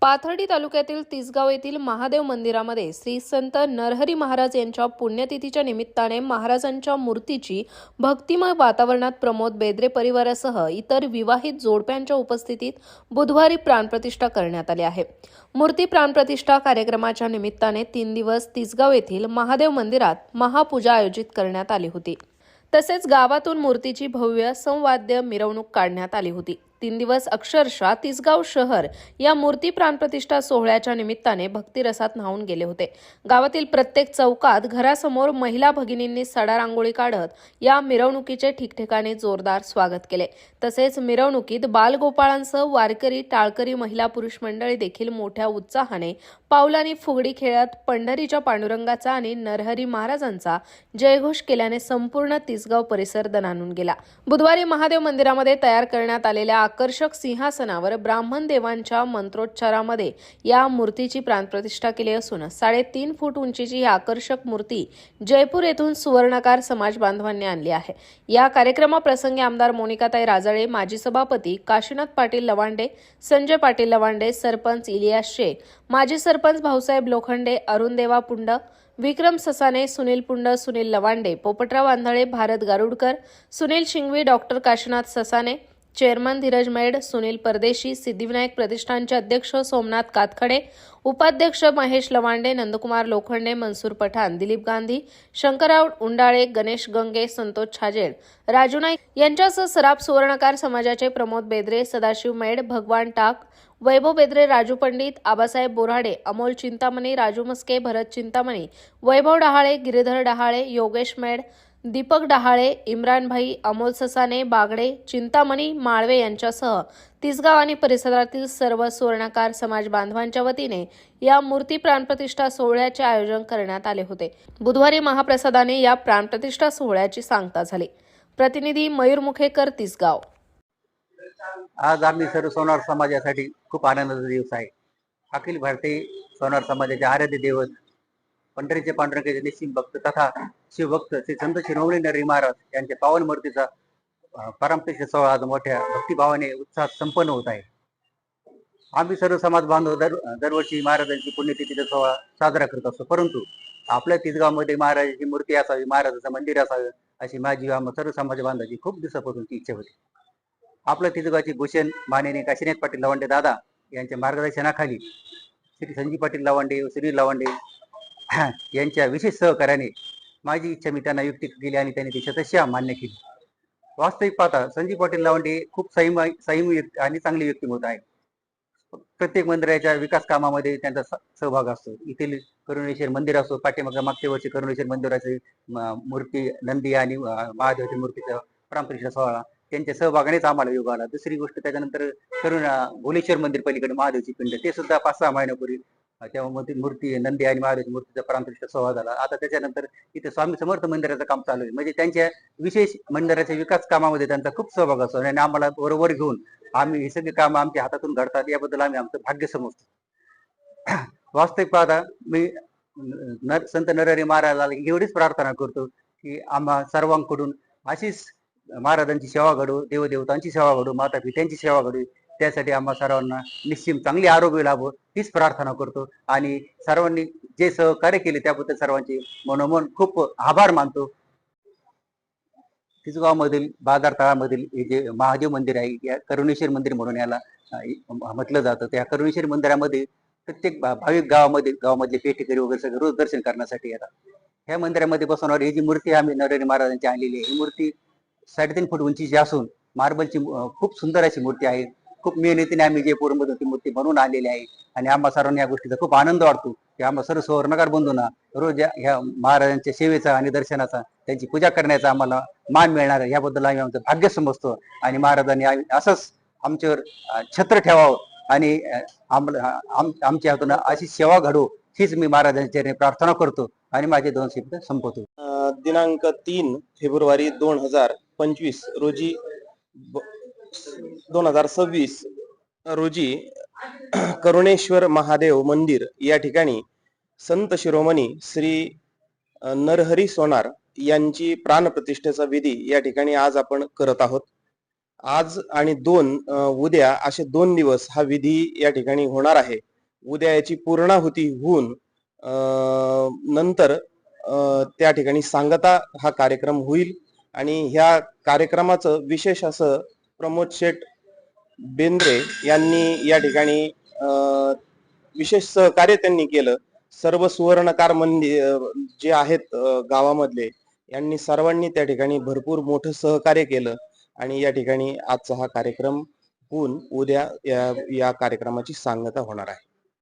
पाथर्डी तालुक्यातील तिसगाव येथील महादेव मंदिरामध्ये श्री संत नरहरी महाराज यांच्या पुण्यतिथीच्या निमित्ताने महाराजांच्या मूर्तीची भक्तिमय वातावरणात प्रमोद बेदरे परिवारासह इतर विवाहित जोडप्यांच्या उपस्थितीत बुधवारी प्राणप्रतिष्ठा करण्यात आली आहे. मूर्ती प्राणप्रतिष्ठा कार्यक्रमाच्या निमित्ताने तीन दिवस तिसगाव येथील महादेव मंदिरात महापूजा आयोजित करण्यात आली होती. तसेच गावातून मूर्तीची भव्य संवाद्य मिरवणूक काढण्यात आली होती. तीन दिवस अक्षरशः तिसगाव शहर या मूर्ती प्राणप्रतिष्ठा सोहळ्याच्या निमित्ताने भक्तिरसात न्हावून गेले होते. गावातील प्रत्येक चौकात घरासमोर महिला भगिनींनी सडा रांगोळी काढत या मिरवणुकीचे ठिकठिकाणी जोरदार स्वागत केले. तसेच मिरवणुकीत बालगोपाळांसह वारकरी टाळकरी महिला पुरुष मंडळी देखील मोठ्या उत्साहाने पावलांनी फुगडी खेळत पंढरीच्या पांडुरंगाचा आणि नरहरी महाराजांचा जयघोष केल्याने संपूर्ण तिसगाव परिसर दणानून गेला. बुधवारी महादेव मंदिरामध्ये तयार करण्यात आलेल्या आकर्षक सिंहासनावर ब्राह्मण देवांच्या मंत्रोच्चारामध्ये या मूर्तीची प्राणप्रतिष्ठा केली असून साडेतीन फूट उंचीची ही आकर्षक मूर्ती जयपूर येथून सुवर्णकार समाज बांधवांनी आणली आहे. या कार्यक्रमाप्रसंगी आमदार मोनिकाताई राजाळे माजी सभापती काशीनाथ पाटील लवांडे संजय पाटील लवांडे सरपंच इलियास शेख माजी sarpanch Bhausaheb Lokhande Arundeva Pund Vikram Sasane Sunil Pund Sunil Lavande Popatrao Andhale Bharat Garudkar Sunil Shingvi doctor Kashinath Sasane chairman Dhiraj made Sunil Pardeshi Siddhivinayak प्रतिष्ठानचे अध्यक्ष सोमनाथ कातखडे उपाध्यक्ष महेश लवांडे नंदकुमार लोखंडे मनसूर पठाण दिलीप गांधी शंकरराव उंडाळे गणेश गंगे संतोष छाजेड राजू नाईक यांच्यासह सराफ सुवर्णकार समाजाचे प्रमोद बेदरे सदाशिव मेड भगवान टाक वैभव बेदरे राजू पंडित आबासाहेब बोराडे अमोल चिंतामणी राजू मस्के भरत चिंतामणी वैभव डहाळे गिरीधर डहाळे योगेश मेड दीपक डहाळे इम्रानभाई अमोल ससाने बागडे चिंतामणी माळवे यांच्यासह तिसगाव आणि परिसरातील सर्व सुवर्णकार समाज बांधवांच्या वतीने या मूर्ती प्राणप्रतिष्ठा सोहळ्याचे आयोजन करण्यात आले होते. बुधवारी महाप्रसादाने या प्राणप्रतिष्ठा सोहळ्याची सांगता झाली. प्रतिनिधी मयूर मुखेकर तिसगाव. आज आम्ही सर्व सोनार समाजासाठी खूप आनंदाचा दिवस आहे. अखिल भारतीय सोनार समाजाचे आराध्य देवत पंढरीचे पांडुरंगाचे निश्चिम भक्त तथा शिवभक्त श्री संत शिरोमणी नरहरी महाराज यांच्या पावन मूर्तीचा अं, पारंपरिक सोहळा आज मोठ्या भक्तिभावाने उत्साहात संपन्न होत आहे. आम्ही सर्व समाज बांधव दर दरवर्षी महाराजांची पुण्यतिथीचा सोहळा साजरा करत असतो. परंतु आपल्या तिसगावमध्ये महाराजाची मूर्ती असावी महाराजाचं मंदिर असावं अशी माझी सर्व समाज बांधवाची खूप दिवसापासून इच्छा होती. आपल्या तिसगावची भूषण मानेने काशीनाथ पाटील लवांडे दादा यांच्या मार्गदर्शनाखाली श्री संजीव पाटील लवांडे श्री लवांडे यांच्या विशेष सहकार्याने माझी इच्छा मी त्यांना युक्ती केली आणि त्यांनी ती शतशः मान्य केली. वास्तविक पाहता संजीव पाटील लावंडे खूप संयम संयम आणि चांगली व्यक्तिमत्व आहे. प्रत्येक मंदिराच्या विकास कामामध्ये त्यांचा सहभाग असतो. येथील करुणेश्वर मंदिर असो पाठीमागच्या मागच्या वर्षी करुणेश्वर मंदिराची मूर्ती नंदी आणि अं, महादेवाची मूर्तीचा प्राणप्रतिष्ठा सोहळा त्यांच्या सहभागानेच आम्हाला योग आला. दुसरी गोष्ट त्याच्यानंतर करुण भुलेश्वर मंदिर पलीकडे महादेवची पिंड ते सुद्धा पाच सहा महिन्यापूर्वी तेव्हा तेव्हा ती मूर्ती नंदी आणि महाराज मूर्तीचा प्राणप्रतिष्ठा सोहळा झाला. आता त्याच्यानंतर इथे स्वामी समर्थ मंदिराचं काम चालू आहे. म्हणजे त्यांच्या विशेष मंदिराच्या विकास कामामध्ये त्यांचा खूप सहभाग असतो. आणि आम्हाला बरोबर घेऊन आम्ही हे सगळी कामं आमच्या हातातून घडतात. याबद्दल आम्ही आमचं भाग्य समजतो. वास्तविक पाहता मी नर संत नरहरी महाराजाला एवढीच प्रार्थना करतो की आम्हा सर्वांकडून अशीच महाराजांची सेवा घडू देवदेवतांची सेवा घडू माता पित्यांची सेवा घडू. त्यासाठी आम्हा सर्वांना निश्चित चांगली आरोग्य लाभो हीच प्रार्थना करतो. आणि सर्वांनी जे सहकार्य केले त्याबद्दल सर्वांचे मनोमन खूप आभार मानतो. तिचगावमधील बाजार तळामधील हे जे महादेव मंदिर आहे या करुणेश्वर मंदिर म्हणून याला म्हटलं जातं. त्या करुणेश्वर मंदिरामध्ये प्रत्येक भाविक गावामध्ये गावामधले पेठेकरी वगैरे सगळे रोज दर्शन करण्यासाठी येतात. ह्या मंदिरामध्ये बसवणार ही जी मूर्ती आम्ही नरेंद्र महाराजांची आणलेली आहे ही मूर्ती साडेतीन फूट उंचीची असून मार्बलची खूप सुंदर अशी मूर्ती आहे. खूप मेहनतीने आम्ही जयपूरमधून ती मूर्ती बनवून आलेली आहे आणि आम्हा सर्वांना या गोष्टीचा खूप आनंद वाटतो की आम्हा सर्व सुवर्णकार बंधूंना रोज ह्या महाराजांच्या सेवेचा आणि दर्शनाचा त्यांची पूजा करण्याचा आम्हाला मान मिळणार याबद्दल आम्ही आमचं भाग्य समजतो आणि महाराजांनी आम्ही असंच आमच्यावर छत्र ठेवावं आणि आमच्या हातून अशी सेवा घडो हीच मी महाराजांच्या प्रार्थना करतो आणि माझे दोन शब्द संपवतो. दिनांक तीन फेब्रुवारी दोन हजार पंचवीस रोजी दोन हजार सव्वीस रोजी करुणेश्वर महादेव मंदिर या ठिकाणी संत शिरोमणी श्री नरहरी सोनार यांची प्राणप्रतिष्ठेचा विधी या ठिकाणी आज आपण करत आहोत. आज आणि दोन उद्या असे दोन दिवस हा विधी या ठिकाणी होणार आहे. उद्या याची पूर्णाहुती होऊन नंतर त्या ठिकाणी सांगता हा कार्यक्रम होईल आणि ह्या कार्यक्रमाचं विशेष असं प्रमोद शेठ बेंद्रे यांनी या ठिकाणी विशेष सहकार्य त्यांनी केलं. सर्व सुवर्णकार मंदिर जे आहेत गावामधले यांनी सर्वांनी त्या ठिकाणी भरपूर मोठं सहकार्य केलं. आणि या ठिकाणी आजचा हा कार्यक्रम होऊन उद्या या या कार्यक्रमाची सांगता होणार आहे.